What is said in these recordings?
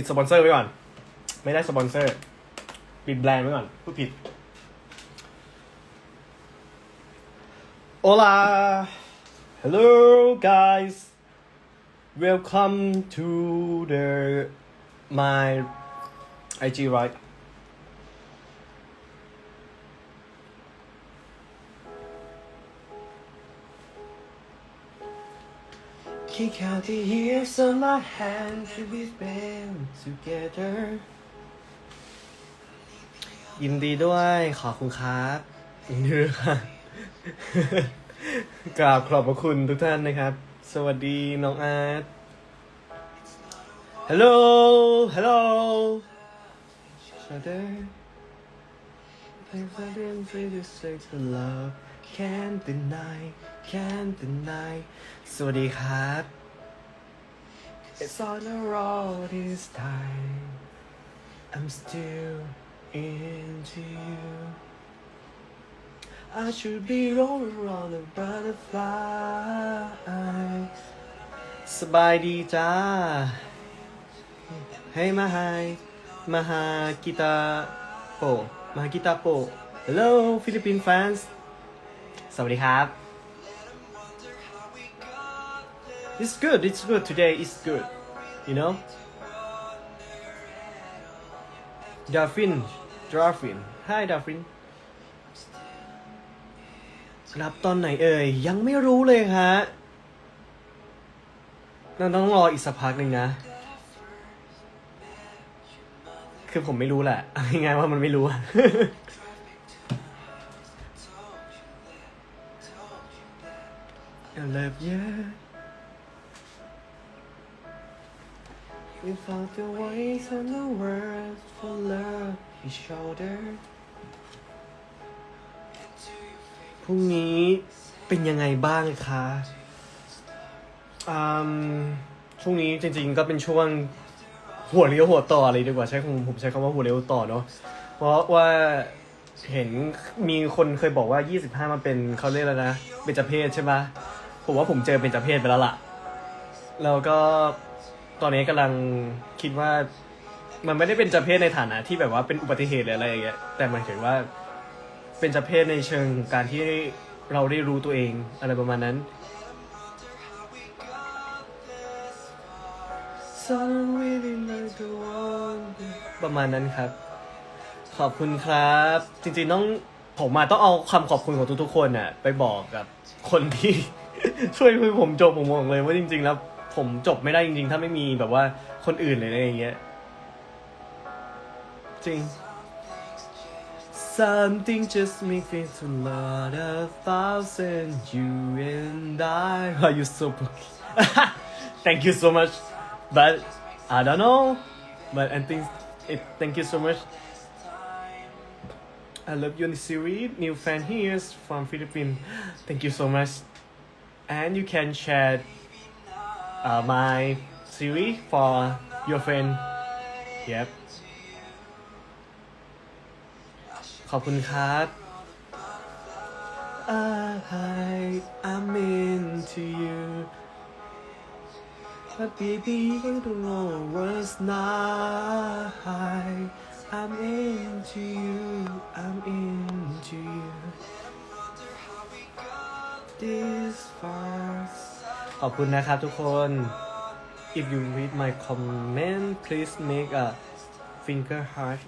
ปิดสปอนเซอร์ไว้ก่อน ไม่ได้สปอนเซอร์ ปิดแบรนด์ไว้ก่อนพูดผิด Hola Hello guys Welcome to the my IG right แค่แค่ที่ years on my hands to be spent together ยินดีด้วยขอบคุณครับยินดีด้วยค่ะกราบขอบพระคุณทุกท่านนะครับ สวัสดีน้องอาร์ต Hello Hello Shudder Things I didn't feel you say to love Can't deny Can't deny สวัสดีครับ It's on the road this time I'm still into you I should be rolling around a butterfly สบายดีจ้า เฮ้ยมาไฮมาฮากิตาโปมาฮากิตาโป Hello Philippine fans สวัสดีครับ It's good it's good today is good you know Dolphin Dolphin Hi Dolphin รับตอนไหนเอ่ย ยังไม่รู้เลยฮะเราต้องรออีกสักพักหนึ่งนะ คือผมไม่รู้แหละเอาง่ายว่ามันไม่รู้อะ I love you We found the ways and the words for love each other พรุ่งนี้เป็นยังไงบ้างคะอืมช่วงนี้จริง ๆ ก็เป็นช่วงหัวเลี้ยวหัวต่อเลยดีกว่าใช้คำผมใช้คำว่าหัวเลี้ยวต่อเนาะเพราะว่าเห็นมีคนเคยบอกว่า 25มันเป็นเขาเรียกแล้วนะเป็นจเพศใช่ไหมผมว่าผมเจอเป็นจเพศไปแล้วล่ะ แล้วก็ ตอนนี้กำลังคิดว่า มันไม่ได้เป็นจเพศในฐานะที่แบบว่าเป็นอุบัติเหตุหรืออะไรอย่างเงี้ยแต่หมายถึงว่า เป็นจเพศในเชิงการที่เราได้รู้ตัวเองอะไรประมาณนั้น ประมาณนั้นครับ ขอบคุณครับ จริงๆต้องผมมาต้องเอาคำขอบคุณของทุกๆคนน่ะไปบอกกับคนที่ ช่วยให้ผมจบผมบอกเลยว่าจริง ๆ แล้ว ผมจบไม่ได้จริง ๆ ถ้าไม่มีแบบว่าคนอื่นเลยอะไรอย่างเงี้ย จริง Something just makes me to lot of thousand you and I are you so lucky Thank you so much but I don't know but I think it thank you so much I love you in the series new fan here from Philippines thank you so much and you can share uh, my series for your friend yep ขอบคุณครับ I I'm into you but baby you don't know what's not I'm into you I'm into you this fast ขอบคุณนะครับทุกคน if you read my comment please make a finger heart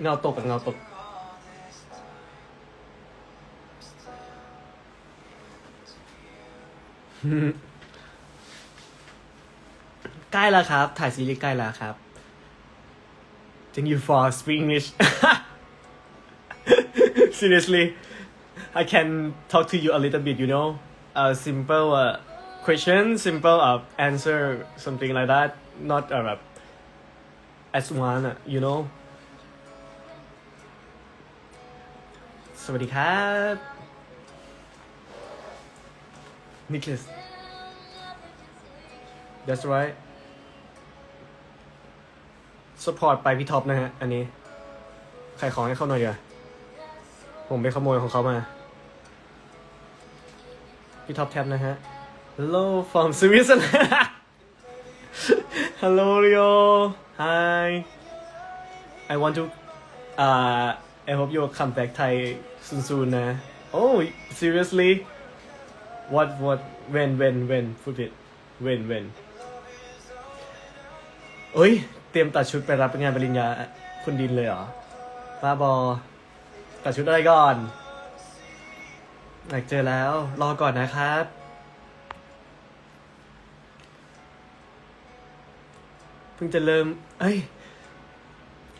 เงาตกกับเงาตกใกล้แล้วครับ ถ่ายซีรีส์ใกล้แล้วครับ Thank you for speaking English seriously I can talk to you a little bit you know a simple uh, question simple uh, answer something like that not uh, แบบ as one uh, you know สวัสดีครับ Nicholas That's right support ไปพี่ท็อปนะฮะ อันนี้ ใครของให้เขาหน่อยเดียวา ผมไปขโมยของเขามา พี่ท็อปแท็บนะฮะ Hello from Switzerland. Hello, Leo. Hi. I want to. Uh, I hope you'll come back Thai soon, soon. Nah. Oh, seriously? What? What? When? When? When? Put it. When? When? เอ้ย เตรียมตัดชุดไปรับงานปริญญาคุณดินเลยเหรอป้าบอ แตัดชุดอะไรก่อน อยากเจอแล้ว รอก่อนนะครับ เพิ่งจะเริ่ม เอ้ย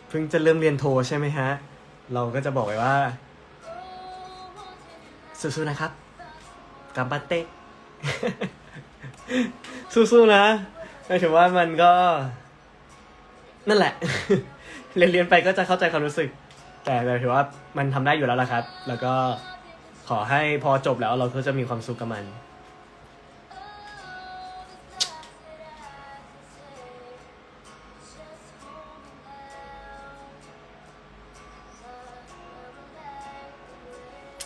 เพิ่งจะเริ่มเรียนโทใช่ไหมฮะ เราก็จะบอกไว้ว่า สู้ๆนะครับกัมบัตเตะสู้ๆนะหมายถึงว่ามันก็ นั่นแหละ เรียนๆไปก็จะเข้าใจความรู้สึก แต่หมายถึงว่ามันทำได้อยู่แล้วล่ะครับ แล้วก็ขอให้พอจบแล้วเราก็จะมีความสุขกับมัน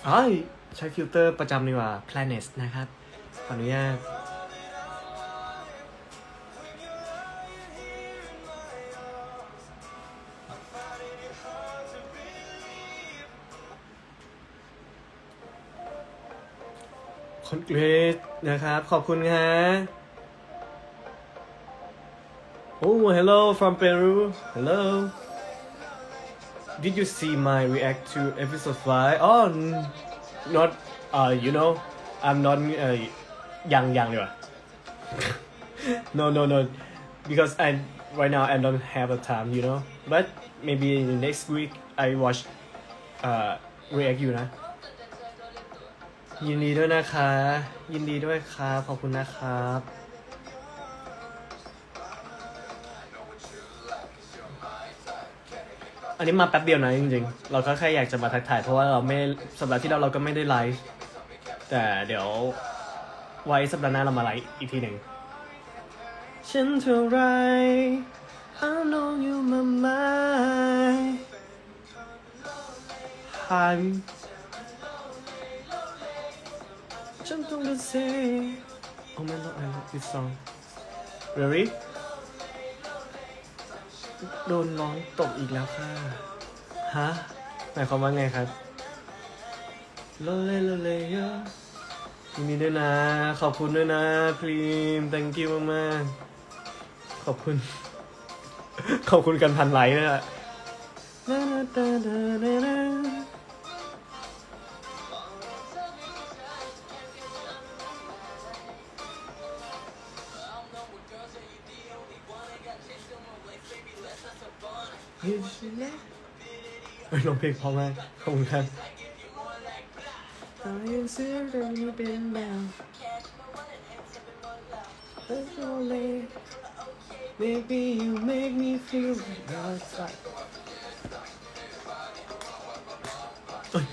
อ๋อใช้ฟิลเตอร์ประจำดีกว่า Planet นะครับ ขออนุญาต คนเกรดนะครับ ขอบคุณฮะ โอ้ hello from Peru hello Did you see my react to episode 5 Oh n- not uh you know I'm not uh ยังยังดีกว่า no no no because I right now I don't have a time you know but maybe in the next week I watch uh react อยู่นะ ยินดีด้วยนะคะ ยินดีด้วยครับ ขอบคุณนะครับ อันนี้มาแป๊บเดียวนะจริงๆ เราก็แค่อยากจะมาทักทายเพราะว่าเราไม่สัปดาห์ที่แล้วเราก็ไม่ได้ไลฟ์ แต่เดี๋ยวไว้สัปดาห์หน้าเรามาไลฟ์อีกทีหนึ่งฉันเท่าไร I know you my mind Hi ฉันต้องการ say Oh my god I love this song Really โดนร้องตกอีกแล้วค่ะ ฮะ หมายความว่าไงครับโลเลโลเลเยอะยินดีด้วยนะ ขอบคุณด้วยนะพรีม thank you มากๆ ขอบคุณ ขอบคุณกันพันไลค์ด้วยอะฮ้ย เฮ้ยร้องเพลงเพราะมากขอบคุณครับเอายังเสื้อเดินมาเป็นแมว Let's go late. Maybe you make me feel like outside. เอ้ย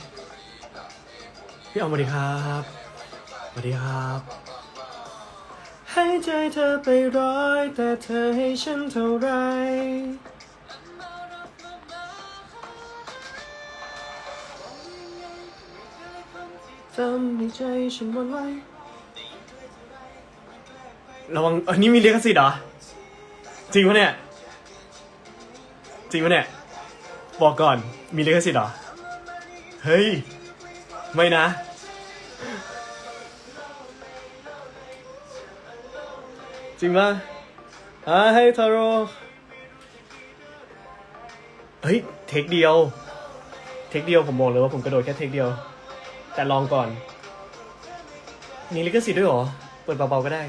พี่เอาสวัสดีครับสวัสดีครับ ให้ใจเธอไปร้อย แต่เธอให้ฉันเท่าไร ทำให้ใจฉันหวันไหวระวังอันนี้มีลิขสิทธิ์เหรอ จริงปะเนี่ย จริงปะเนี่ย บอกก่อน มีลิขสิทธิ์เหรอ เฮ้ย ไม่นะ จริงปะอ่าให้ทาโร่เฮ้ย เทคเดียว เทคเดียวผมบอกเลยว่าผมกระโดดแค่เทคเดียว แต่ลองก่อน มีลิขสิทธิ์ด้วยเหรอ เปิดเบาๆก็ได้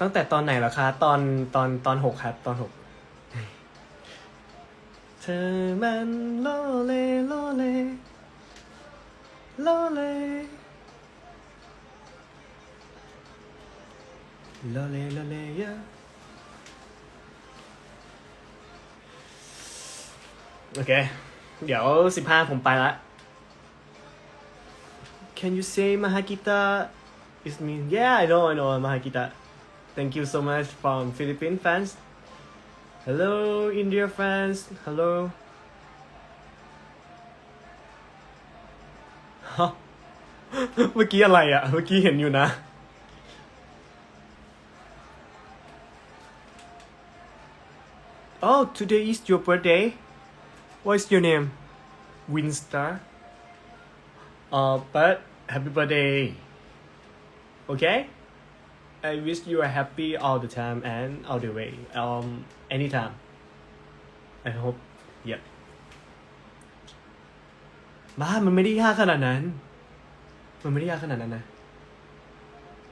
ตั้งแต่ตอนไหนเหรอคะ ตอนตอนตอนหกครับ ตอนหกเธอมันโลเลโลเลโลเลโลเลโลเลเยอะ โอเค เดี๋ยวสิบห้าผมไปละ Can you say Mahagita is mean Yeah I know I know Mahagita Thank you so much from Philippine fans Hello India fans Hello เมื่อกี้อะไรอะ่ะ เมื่อกี้เห็นอยู่นะ Oh today is your birthday What's your name Winstar Uh but happy birthday Okay I wish you are happy all the time and all the way um anytime I hope yep บ้ามันไม่ได้ยากขนาดนั้น มันไม่ได้ยากขนาดนั้นนะ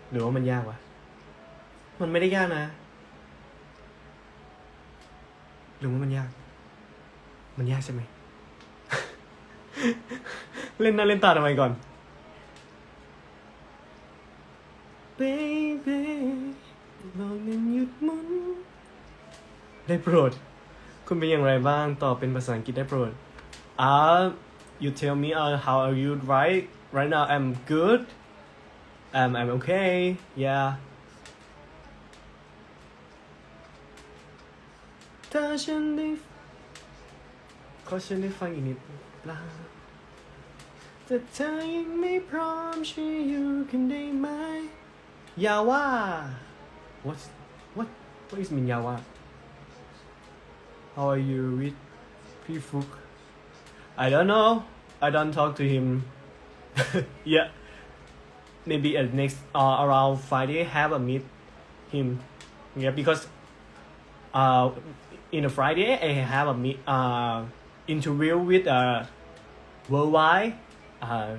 หรือว่ามันยากวะ มันไม่ได้ยากนะ หรือว่ามันยาก มันยากใช่ไหม เล่นหน้าเล่นตาทำไมก่อน Baby ลองนั้นหยุดมุนได้โปรด คุณเป็นอย่างไรบ้างตอบเป็นภาษาอังกฤษได้โปรดอ่า you tell me uh, how are you right right now I'm good um I'm okay yeah ถ้าฉันได้ ขอฉันได้ฟังอีกนิดละแต่เธอยังไม่พร้อมช่วยอยู่กันได้ไหมยาว่า what what what is mean ยาว่า how are you with พี่ฟุก I don't know. I don't talk to him. yeah. Maybe at next uh, around Friday have a meet him. Yeah, because uh in a Friday I have a meet uh interview with uh worldwide uh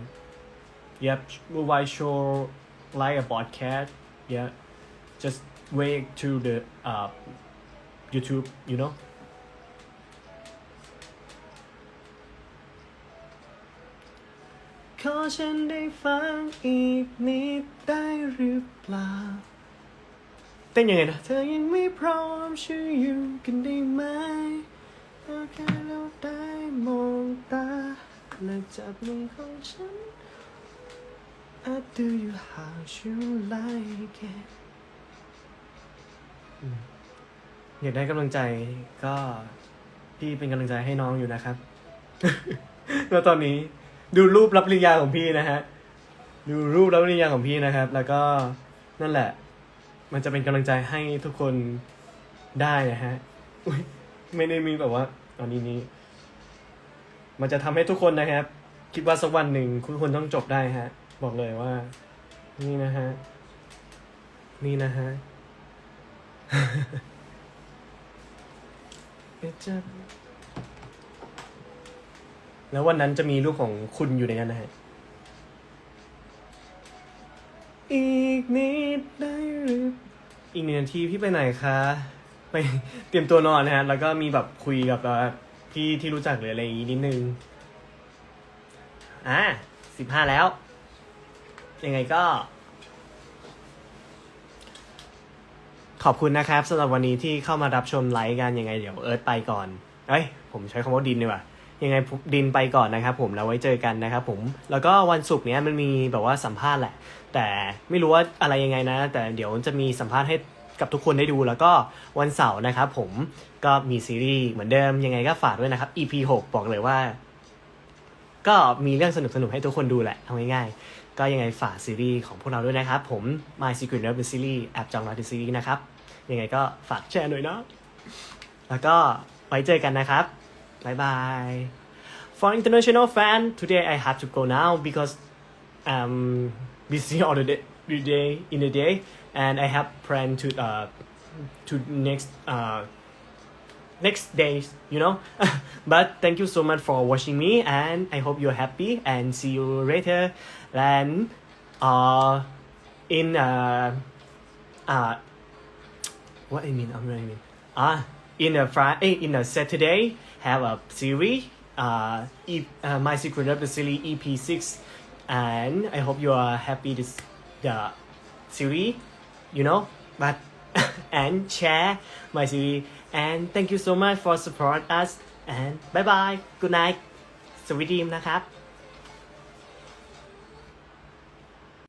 yep worldwide show like a podcast yeah just wait to the uh YouTube you know ขอฉันได้ฟังอีกนิดได้หรือเปล่า เต้นยังไงนะ เธอยังไม่พร้อมช่วยอยู่กันได้ไหมโอเคเราได้ ว มองตา และจับมือของฉัน I do you how you like it อืมอยากได้กำลังใจก็พี่เป็นกำลังใจให้น้องอยู่นะครับ แล้วตอนนี้ดูรูปรับปริญญาของพี่นะฮะ ดูรูปรับปริญญาของพี่นะครับ แล้วก็นั่นแหละ มันจะเป็นกำลังใจให้ทุกคนได้นะฮะไม่ได้มีแบบว่าอันนี้นี้ มันจะทำให้ทุกคนนะครับ คิดว่าสักวันหนึ่งคุณคนต้องจบได้ฮะ บอกเลยว่า นี่นะฮะ นี่นะฮะ แล้ววันนั้นจะมีรูปของคุณอยู่ในนั้นนะฮะ อีกนิดได้หรืออีกหนึ่งนาทีพี่ไปไหนคะ ไปเตรียมตัวนอนนะฮะ แล้วก็มีแบบคุยกับแบบ ว่าพี่ที่รู้จักหรืออะไรอย่างงี้นิดนึง อะสิบห้าแล้ว ยังไงก็ ขอบคุณนะครับสำหรับวันนี้ที่เข้ามารับชมไลฟ์กันยังไงเดี๋ยวเอิร์ธไปก่อน เอ้ย ผมใช้คำว่าดินดีกว่ายังไงดินไปก่อนนะครับผมแล้วไว้เจอกันนะครับผมแล้วก็วันศุกร์เนี้ยมันมีแบบว่าสัมภาษณ์แหละ แต่ไม่รู้ว่าอะไรยังไงนะ แต่เดี๋ยวจะมีสัมภาษณ์ให้กับทุกคนได้ดูแล้วก็วันเสาร์นะครับผม ก็มีซีรีส์เหมือนเดิมยังไงก็ฝากด้วยนะครับ EP 6บอกเลยว่า ก็มีเรื่องสนุกๆให้ทุกคนดูแหละเอาง่ายๆ ก็ยังไงฝากซีรีส์ของพวกเราด้วยนะครับ ผม My Secret Love Series แอบจองรัก The Series นะครับ ยังไงก็ฝากแชร์หน่อยเนาะแล้วก็ไว้เจอกันนะครับบ๊ายบาย For international fan today I have to go now because I'm busy all the day, the day in the day and I have plan to uh to next uh next days, you know. but thank you so much for watching me, and I hope you're happy. And see you later. And uh, in uh, uh, what I mean, I'm what I mean. Ah, in a Friday, in a Saturday, have a series. Uh, e- uh, my secret of the series EP six, and I hope you are happy this the series, you know. But and share my series And thank you so much for support us. And bye bye. Good night. สวัสดีนะครับ